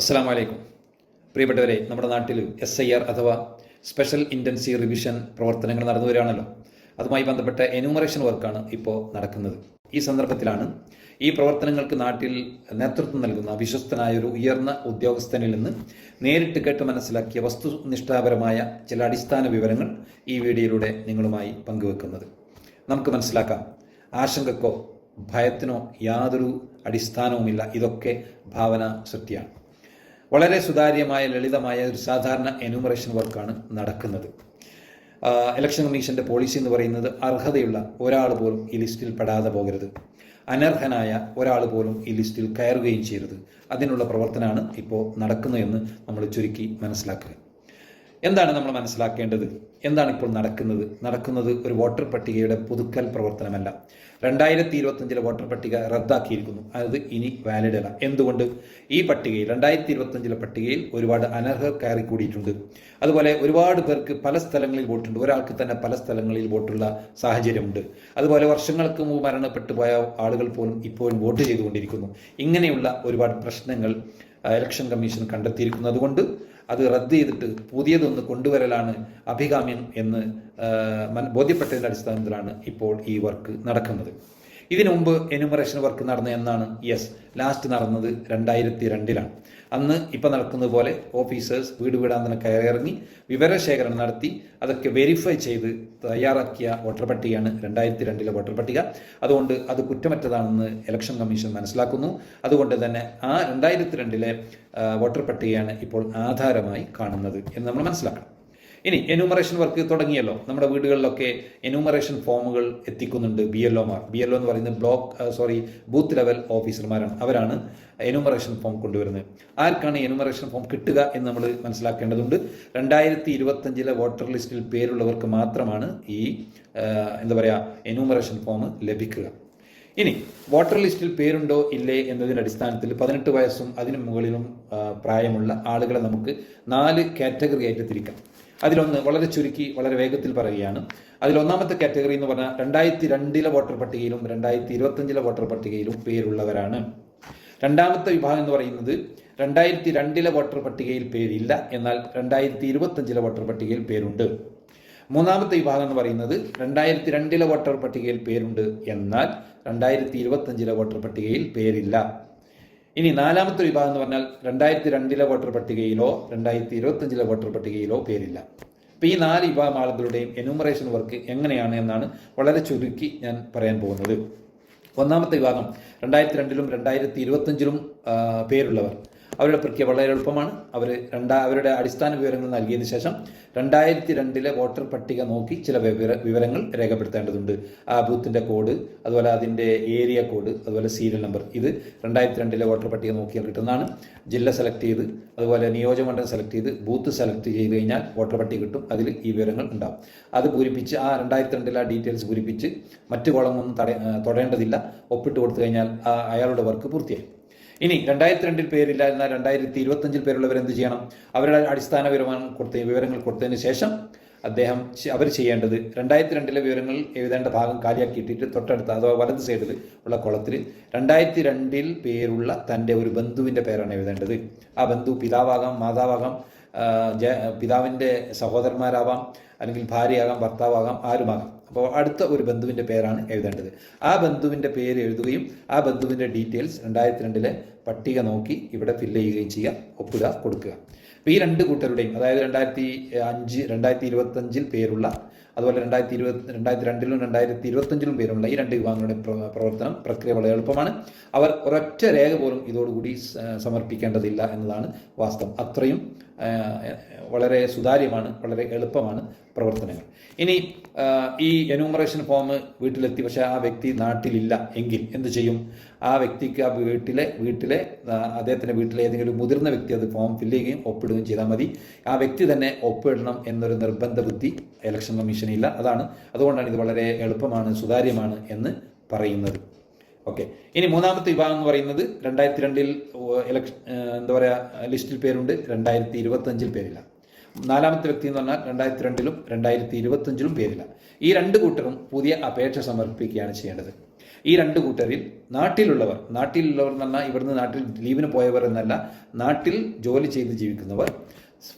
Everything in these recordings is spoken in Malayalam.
അസ്സാം വലൈക്കും പ്രിയപ്പെട്ടവരെ നമ്മുടെ നാട്ടിൽ എസ് ഐ ആർ അഥവാ സ്പെഷ്യൽ ഇന്റൻസീവ് റിവിഷൻ പ്രവർത്തനങ്ങൾ നടന്നു വരികയാണല്ലോ. അതുമായി ബന്ധപ്പെട്ട എന്യൂമറേഷൻ വർക്കാണ് ഇപ്പോൾ നടക്കുന്നത്. ഈ സന്ദർഭത്തിലാണ് ഈ പ്രവർത്തനങ്ങൾക്ക് നാട്ടിൽ നേതൃത്വം നൽകുന്ന വിശ്വസ്തനായ ഒരു ഉയർന്ന ഉദ്യോഗസ്ഥനിൽ നിന്ന് നേരിട്ട് കേട്ട് മനസ്സിലാക്കിയ വസ്തുനിഷ്ഠാപരമായ ചില അടിസ്ഥാന വിവരങ്ങൾ ഈ വീഡിയോയിലൂടെ നിങ്ങളുമായി പങ്കുവെക്കുന്നത്. നമുക്ക് മനസ്സിലാക്കാം. ആശങ്കക്കോ ഭയത്തിനോ യാതൊരു അടിസ്ഥാനവുമില്ല. ഇതൊക്കെ ഭാവന സൃഷ്ടിയാണ്. വളരെ സുതാര്യമായ ലളിതമായ ഒരു സാധാരണ എന്യൂമറേഷൻ വർക്കാണ് നടക്കുന്നത്. ഇലക്ഷൻ കമ്മീഷന്റെ പോളിസി എന്ന് പറയുന്നത് അർഹതയുള്ള ഒരാൾ പോലും ഈ ലിസ്റ്റിൽ പെടാതെ പോകരുത്. അനർഹനായ ഒരാൾ പോലും ഈ ലിസ്റ്റിൽ കയറുകയും ചെയ്യരുത്. അതിനുള്ള പ്രവർത്തനമാണ് ഇപ്പോൾ നടക്കുന്നതെന്ന് നമ്മൾ ചുരുക്കി മനസ്സിലാക്കുക. എന്താണ് നമ്മൾ മനസ്സിലാക്കേണ്ടത്? എന്താണ് ഇപ്പോൾ നടക്കുന്നത്? നടക്കുന്നത് ഒരു വോട്ടർ പട്ടികയുടെ പുതുക്കൽ പ്രവർത്തനമല്ല. രണ്ടായിരത്തി ഇരുപത്തഞ്ചിലെ വോട്ടർ പട്ടിക റദ്ദാക്കിയിരിക്കുന്നു. അത് ഇനി വാലിഡ് അല്ല. എന്തുകൊണ്ട്? ഈ പട്ടികയിൽ രണ്ടായിരത്തി ഇരുപത്തഞ്ചിലെ പട്ടികയിൽ ഒരുപാട് അനർഹർ കയറി കൂടിയിട്ടുണ്ട് അതുപോലെ ഒരുപാട് പേർക്ക് പല സ്ഥലങ്ങളിൽ വോട്ടുണ്ട്. ഒരാൾക്ക് തന്നെ പല സ്ഥലങ്ങളിൽ വോട്ടുള്ള സാഹചര്യമുണ്ട്. അതുപോലെ വർഷങ്ങൾക്ക് മുമ്പ് മരണപ്പെട്ടു പോയ ആളുകൾ പോലും ഇപ്പോഴും വോട്ട് ചെയ്തുകൊണ്ടിരിക്കുന്നു. ഇങ്ങനെയുള്ള ഒരുപാട് പ്രശ്നങ്ങൾ ഇലക്ഷൻ കമ്മീഷൻ കണ്ടെത്തിയിരിക്കുന്നത് അതുകൊണ്ട് അത് റദ്ദ് ചെയ്തിട്ട് പുതിയതൊന്ന് കൊണ്ടുവരലാണ് അഭികാമ്യം എന്ന് ബോധ്യപ്പെട്ടതിന്റെ അടിസ്ഥാനത്തിലാണ് ഇപ്പോൾ ഈ വർക്ക് നടക്കുന്നത്. ഇതിനു മുമ്പ് എന്യൂമറേഷൻ വർക്ക് നടന്ന എന്നാണ് യെസ്. ലാസ്റ്റ് നടന്നത് രണ്ടായിരത്തി രണ്ടിലാണ് അന്ന് ഇപ്പം നടക്കുന്നത് പോലെ ഓഫീസേഴ്സ് വീട് വീടാന്തരം കയറിറങ്ങി വിവരശേഖരണം നടത്തി അതൊക്കെ വെരിഫൈ ചെയ്ത് തയ്യാറാക്കിയ വോട്ടർ പട്ടികയാണ് രണ്ടായിരത്തി രണ്ടിലെ വോട്ടർ പട്ടിക. അതുകൊണ്ട് അത് കുറ്റമറ്റതാണെന്ന് ഇലക്ഷൻ കമ്മീഷൻ മനസ്സിലാക്കുന്നു. അതുകൊണ്ട് തന്നെ ആ രണ്ടായിരത്തി രണ്ടിലെ വോട്ടർ പട്ടികയാണ് ഇപ്പോൾ ആധാരമായി കാണുന്നത് എന്ന് നമ്മൾ മനസ്സിലാക്കണം. ഇനി എന്യൂമറേഷൻ വർക്ക് തുടങ്ങിയല്ലോ. നമ്മുടെ വീടുകളിലൊക്കെ എന്യൂമറേഷൻ ഫോമുകൾ എത്തിക്കുന്നുണ്ട് ബി എൽ ഒമാർ ബി എൽ ഒ എന്ന് പറയുന്നത് ബ്ലോക്ക് സോറി ബൂത്ത് ലെവൽ ഓഫീസർമാരാണ് അവരാണ് എന്യൂമറേഷൻ ഫോം കൊണ്ടുവരുന്നത്. ആർക്കാണ് എന്യൂമറേഷൻ ഫോം കിട്ടുക എന്ന് നമ്മൾ മനസ്സിലാക്കേണ്ടതുണ്ട്? രണ്ടായിരത്തി ഇരുപത്തഞ്ചിലെ വോട്ടർ ലിസ്റ്റിൽ പേരുള്ളവർക്ക് മാത്രമാണ് ഈ എന്താ പറയുക എന്യൂമറേഷൻ ഫോം ലഭിക്കുക. ഇനി വോട്ടർ ലിസ്റ്റിൽ പേരുണ്ടോ ഇല്ലേ എന്നതിന്റെ അടിസ്ഥാനത്തിൽ പതിനെട്ട് വയസ്സും അതിനു മുകളിലും പ്രായമുള്ള ആളുകളെ നമുക്ക് നാല് കാറ്റഗറി ആയിട്ട് തിരിക്കാം. അതിലൊന്ന് വളരെ ചുരുക്കി വളരെ വേഗത്തിൽ പറയുകയാണ്. അതിലൊന്നാമത്തെ കാറ്റഗറി എന്ന് പറഞ്ഞാൽ രണ്ടായിരത്തി രണ്ടിലെ വോട്ടർ പട്ടികയിലും രണ്ടായിരത്തി ഇരുപത്തഞ്ചിലെ വോട്ടർ പട്ടികയിലും പേരുള്ളവരാണ്. രണ്ടാമത്തെ വിഭാഗം എന്ന് പറയുന്നത് രണ്ടായിരത്തി രണ്ടിലെ വോട്ടർ പട്ടികയിൽ പേരില്ല എന്നാൽ രണ്ടായിരത്തി ഇരുപത്തഞ്ചിലെ വോട്ടർ പട്ടികയിൽ പേരുണ്ട്. മൂന്നാമത്തെ വിഭാഗം എന്ന് പറയുന്നത് രണ്ടായിരത്തി രണ്ടിലെ വോട്ടർ പട്ടികയിൽ പേരുണ്ട് എന്നാൽ രണ്ടായിരത്തി ഇരുപത്തഞ്ചിലെ വോട്ടർ പട്ടികയിൽ പേരില്ല. ഇനി നാലാമത്തെ വിഭാഗം എന്ന് പറഞ്ഞാൽ രണ്ടായിരത്തി രണ്ടിലെ വോട്ടർ പട്ടികയിലോ രണ്ടായിരത്തി ഇരുപത്തഞ്ചിലെ വോട്ടർ പട്ടികയിലോ പേരില്ല. അപ്പോൾ ഈ നാല് വിഭാഗം ആളുകളുടെയും എന്യൂമറേഷൻ വർക്ക് എങ്ങനെയാണ് എന്നാണ് വളരെ ചുരുക്കി ഞാൻ പറയാൻ പോകുന്നത്. ഒന്നാമത്തെ വിഭാഗം രണ്ടായിരത്തി രണ്ടിലും രണ്ടായിരത്തി ഇരുപത്തഞ്ചിലും പേരുള്ളവർ. അവരുടെ പ്രക്രിയ വളരെ എളുപ്പമാണ്. അവർ രണ്ടാ അവരുടെ അടിസ്ഥാന വിവരങ്ങൾ നൽകിയതിനു ശേഷം രണ്ടായിരത്തി രണ്ടിലെ വോട്ടർ പട്ടിക നോക്കി ചില വിവര വിവരങ്ങൾ രേഖപ്പെടുത്തേണ്ടതുണ്ട്. ആ ബൂത്തിന്റെ കോഡ് അതുപോലെ അതിന്റെ ഏരിയ കോഡ് അതുപോലെ സീരിയൽ നമ്പർ. ഇത് രണ്ടായിരത്തി രണ്ടിലെ വോട്ടർ പട്ടിക നോക്കിയാൽ കിട്ടുന്നതാണ്. ജില്ല സെലക്ട് ചെയ്ത് അതുപോലെ നിയോജകമണ്ഡലം സെലക്ട് ചെയ്ത് ബൂത്ത് സെലക്ട് ചെയ്ത് കഴിഞ്ഞാൽ വോട്ടർ പട്ടിക കിട്ടും. അതിൽ ഈ വിവരങ്ങൾ ഉണ്ടാവും. അത് പൂരിപ്പിച്ച് ആ രണ്ടായിരത്തി രണ്ടിലെ ആ ഡീറ്റെയിൽസ് പൂരിപ്പിച്ച് മറ്റു കോളമൊന്നും തട തൊടേണ്ടതില്ല. ഒപ്പിട്ട് കൊടുത്തു കഴിഞ്ഞാൽ അയാളുടെ വർക്ക് പൂർത്തിയായി. ഇനി രണ്ടായിരത്തി രണ്ടിൽ പേരില്ല എന്നാൽ രണ്ടായിരത്തി ഇരുപത്തഞ്ചിൽ പേരുള്ളവർ എന്ത് ചെയ്യണം? അവരുടെ അടിസ്ഥാന വിവരങ്ങൾ കൊടുത്ത വിവരങ്ങൾ കൊടുത്തതിന് ശേഷം അദ്ദേഹം അവർ ചെയ്യേണ്ടത് രണ്ടായിരത്തി രണ്ടിലെ വിവരങ്ങൾ എഴുതേണ്ട ഭാഗം കാലിയാക്കിയിട്ടിട്ട് തൊട്ടടുത്ത അഥവാ വലത് സൈഡിൽ ഉള്ള കുളത്തിൽ രണ്ടായിരത്തി രണ്ടിൽ പേരുള്ള തന്റെ ഒരു ബന്ധുവിന്റെ പേരാണ് എഴുതേണ്ടത്. ആ ബന്ധു പിതാവാകാം മാതാവാകാം പിതാവിന്റെ സഹോദരന്മാരാവാം അല്ലെങ്കിൽ ഭാര്യയാകാം ഭർത്താവാകാം ആരുമാകാം. അപ്പോൾ അടുത്ത ഒരു ബന്ധുവിന്റെ പേരാണ് എഴുതേണ്ടത്. ആ ബന്ധുവിന്റെ പേര് എഴുതുകയും ആ ബന്ധുവിന്റെ ഡീറ്റെയിൽസ് രണ്ടായിരത്തി രണ്ടിലെ പട്ടിക നോക്കി ഇവിടെ ഫില്ല് ചെയ്യുകയും ചെയ്യുക ഒപ്പിടുക കൊടുക്കുക. അപ്പോൾ ഈ രണ്ട് കൂട്ടരുടെയും അതായത് രണ്ടായിരത്തി അഞ്ച് രണ്ടായിരത്തി ഇരുപത്തഞ്ചിൽ പേരുള്ള അതുപോലെ രണ്ടായിരത്തി ഇരുപത്തി രണ്ടായിരത്തി രണ്ടിലും രണ്ടായിരത്തി ഇരുപത്തഞ്ചിലും പേരുള്ള ഈ രണ്ട് വിഭാഗങ്ങളുടെ പ്രവർത്തനം പ്രക്രിയ വളരെ എളുപ്പമാണ്. അവർ ഒരൊറ്റ രേഖ പോലും ഇതോടുകൂടി സമർപ്പിക്കേണ്ടതില്ല എന്നതാണ് വാസ്തവം. അത്രയും വളരെ സുതാര്യമാണ് വളരെ എളുപ്പമാണ് പ്രവർത്തനങ്ങൾ. ഇനി ഈ എന്യൂമറേഷൻ ഫോം വീട്ടിലെത്തി. പക്ഷേ ആ വ്യക്തി നാട്ടിലില്ല എങ്കിൽ എന്ത് ചെയ്യും? ആ വ്യക്തിക്ക് ആ വീട്ടിലെ വീട്ടിലെ അദ്ദേഹത്തിന്റെ വീട്ടിലെ ഏതെങ്കിലും മുതിർന്ന വ്യക്തി അത് ഫോം ഫില്ല് ചെയ്യുകയും ഒപ്പിടുകയും ചെയ്താൽ മതി. ആ വ്യക്തി തന്നെ ഒപ്പിടണം എന്നൊരു നിർബന്ധ ബുദ്ധി ഇലക്ഷൻ കമ്മീഷനില്ല അതാണ്. അതുകൊണ്ടാണ് ഇത് വളരെ എളുപ്പമാണ് സുതാര്യമാണ് എന്ന് പറയുന്നത്. ഓക്കെ ഇനി മൂന്നാമത്തെ വിഭാഗം എന്ന് പറയുന്നത് രണ്ടായിരത്തി രണ്ടിൽ ഇലക്ഷൻ എന്താ പറയുക ലിസ്റ്റിൽ പേരുണ്ട്. രണ്ടായിരത്തി ഇരുപത്തഞ്ചിൽ പേരില്ല. നാലാമത്തെ വ്യക്തി എന്ന് പറഞ്ഞാൽ രണ്ടായിരത്തി രണ്ടിലും രണ്ടായിരത്തി ഇരുപത്തഞ്ചിലും പേരില്ല. ഈ രണ്ട് കൂട്ടരും പുതിയ അപേക്ഷ സമർപ്പിക്കുകയാണ് ചെയ്യേണ്ടത്. ഈ രണ്ട് കൂട്ടരിൽ നാട്ടിലുള്ളവർ നാട്ടിലുള്ളവർ എന്ന് പറഞ്ഞാൽ ഇവിടുന്ന് നാട്ടിൽ ലീവിന് പോയവർ എന്നല്ല നാട്ടിൽ ജോലി ചെയ്ത് ജീവിക്കുന്നവർ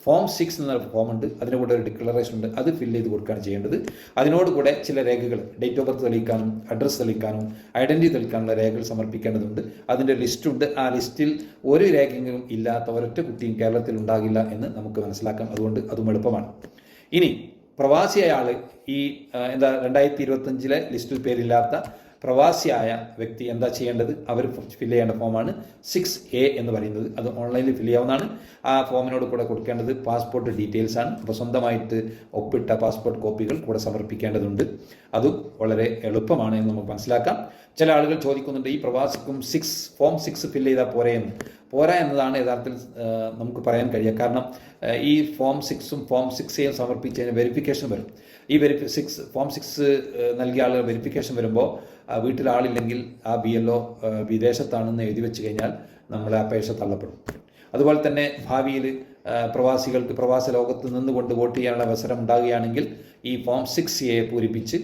ഫോം സിക്സ് എന്ന ഫോം ഉണ്ട്. അതിന്റെ കൂടെ ഒരു ഡിക്ലറേഷൻ ഉണ്ട്. അത് ഫില്ല് ചെയ്ത് കൊടുക്കുകയാണ് ചെയ്യേണ്ടത്. അതിനോട് കൂടെ ചില രേഖകൾ ഡേറ്റ് ഓഫ് ബർത്ത് തെളിയിക്കാനും അഡ്രസ്സ് തെളിയിക്കാനും ഐഡന്റിറ്റി തെളിയിക്കാനുള്ള രേഖകൾ സമർപ്പിക്കേണ്ടതുണ്ട്. അതിന്റെ ലിസ്റ്റുണ്ട് ആ ലിസ്റ്റിൽ ഒരു രേഖയെങ്കിലും ഇല്ലാത്ത ഒരൊറ്റ കുട്ടിയും കേരളത്തിൽ ഉണ്ടാകില്ല എന്ന് നമുക്ക് മനസ്സിലാക്കാം. അതുകൊണ്ട് അതും എളുപ്പമാണ്. ഇനി പ്രവാസിയായ ആൾ ഈ എന്താ രണ്ടായിരത്തി ഇരുപത്തഞ്ചിലെ ലിസ്റ്റിൽ പേരില്ലാത്ത പ്രവാസിയായ വ്യക്തി എന്താ ചെയ്യേണ്ടത്? അവർ ഫില്ല് ചെയ്യേണ്ട ഫോമാണ് സിക്സ് എ എന്ന് പറയുന്നത്. അത് ഓൺലൈനിൽ ഫില്ല് ചെയ്യാവുന്നതാണ്. ആ ഫോമിനോട് കൂടെ കൊടുക്കേണ്ടത് പാസ്പോർട്ട് ഡീറ്റെയിൽസ് ആണ്. അപ്പോൾ സ്വന്തമായിട്ട് ഒപ്പിട്ട പാസ്പോർട്ട് കോപ്പികൾ കൂടെ സമർപ്പിക്കേണ്ടതുണ്ട്. അതും വളരെ എളുപ്പമാണ് എന്ന് നമുക്ക് മനസ്സിലാക്കാം. ചില ആളുകൾ ചോദിക്കുന്നുണ്ട് ഈ പ്രവാസിക്കും സിക്സ് ഫോം സിക്സ് ഫില്ല് ചെയ്താൽ പോരെ എന്ന്? പോരാ എന്നതാണ് യഥാർത്ഥത്തിൽ നമുക്ക് പറയാൻ കഴിയുക. കാരണം ഈ ഫോം സിക്സും ഫോം സിക്സ് എയും സമർപ്പിച്ചതിന് വെരിഫിക്കേഷൻ വരും. ഈ വെരിഫി സിക്സ് ഫോം സിക്സ് നൽകിയ ആളുകൾ വെരിഫിക്കേഷൻ വരുമ്പോൾ വീട്ടിൽ ആളില്ലെങ്കിൽ ആ ബി എൽ ഒ വിദേശത്താണെന്ന് എഴുതി വെച്ച് കഴിഞ്ഞാൽ നമ്മളെ അപേക്ഷ തള്ളപ്പെടും. അതുപോലെ തന്നെ ഭാവിയിൽ പ്രവാസികൾക്ക് പ്രവാസ ലോകത്ത് നിന്നുകൊണ്ട് വോട്ട് ചെയ്യാനുള്ള അവസരം ഉണ്ടാകുകയാണെങ്കിൽ ഈ ഫോം സിക്സ് എ പൂരിപ്പിച്ച്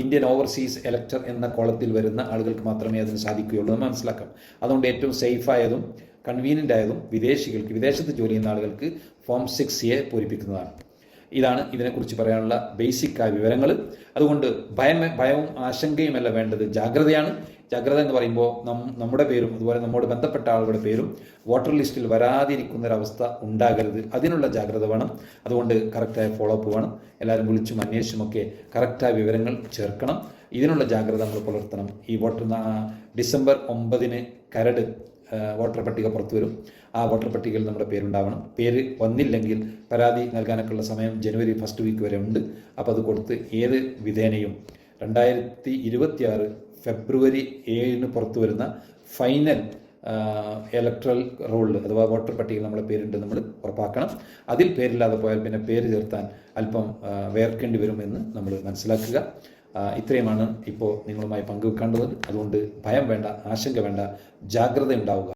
ഇന്ത്യൻ ഓവർസീസ് എലക്ടർ എന്ന കോളത്തിൽ വരുന്ന ആളുകൾക്ക് മാത്രമേ അതിന് സാധിക്കുകയുള്ളൂ എന്ന് മനസ്സിലാക്കാം. അതുകൊണ്ട് ഏറ്റവും സേഫായതും കൺവീനിയന്റ് ആയതും വിദേശികൾക്ക് വിദേശത്ത് ജോലി ചെയ്യുന്ന ആളുകൾക്ക് ഫോം സിക്സ് എ പൂരിപ്പിക്കുന്നതാണ്. ഇതാണ് ഇതിനെക്കുറിച്ച് പറയാനുള്ള ബേസിക് ആയ വിവരങ്ങൾ അതുകൊണ്ട് ഭയം ഭയവും ആശങ്കയുമല്ല വേണ്ടത് ജാഗ്രതയാണ്. ജാഗ്രത എന്ന് പറയുമ്പോൾ നം നമ്മുടെ പേരും അതുപോലെ നമ്മോട് ബന്ധപ്പെട്ട ആളുകളുടെ പേരും വോട്ടർ ലിസ്റ്റിൽ വരാതിരിക്കുന്ന ഒരവസ്ഥ ഉണ്ടാകരുത്. അതിനുള്ള ജാഗ്രത വേണം. അതുകൊണ്ട് കറക്റ്റായ ഫോളോ അപ്പ് വേണം. എല്ലാവരും വിളിച്ചും അന്വേഷിച്ചുമൊക്കെ കറക്റ്റായ വിവരങ്ങൾ ചേർക്കണം. ഇതിനുള്ള ജാഗ്രത നമ്മൾ പുലർത്തണം. ഈ വോട്ടർ ഡിസംബർ ഒമ്പതിന് കരട് വോട്ടർ പട്ടിക പുറത്തു വരും. ആ വോട്ടർ പട്ടികയിൽ നമ്മുടെ പേരുണ്ടാവണം. പേര് വന്നില്ലെങ്കിൽ പരാതി നൽകാനൊക്കെയുള്ള സമയം ജനുവരി ഫസ്റ്റ് വീക്ക് വരെ ഉണ്ട്. അപ്പോൾ അത് കൊടുത്ത് ഏത് വിധേനയും രണ്ടായിരത്തി ഇരുപത്തിയാറ് ഫെബ്രുവരി ഏഴിന് പുറത്തു വരുന്ന ഫൈനൽ ഇലക്ട്രൽ റോളിൽ അഥവാ വോട്ടർ പട്ടികയിൽ നമ്മളെ പേരുണ്ട് നമ്മൾ ഉറപ്പാക്കണം. അതിൽ പേരില്ലാതെ പോയാൽ പിന്നെ പേര് ചേർത്താൻ അല്പം വേർക്കേണ്ടി വരുമെന്ന് നമ്മൾ മനസ്സിലാക്കുക. ഇത്രയുമാണ് ഇപ്പോൾ നിങ്ങളുമായി പങ്കുവെക്കേണ്ടത്. അതുകൊണ്ട് ഭയം വേണ്ട ആശങ്ക വേണ്ട ജാഗ്രത ഉണ്ടാവുക.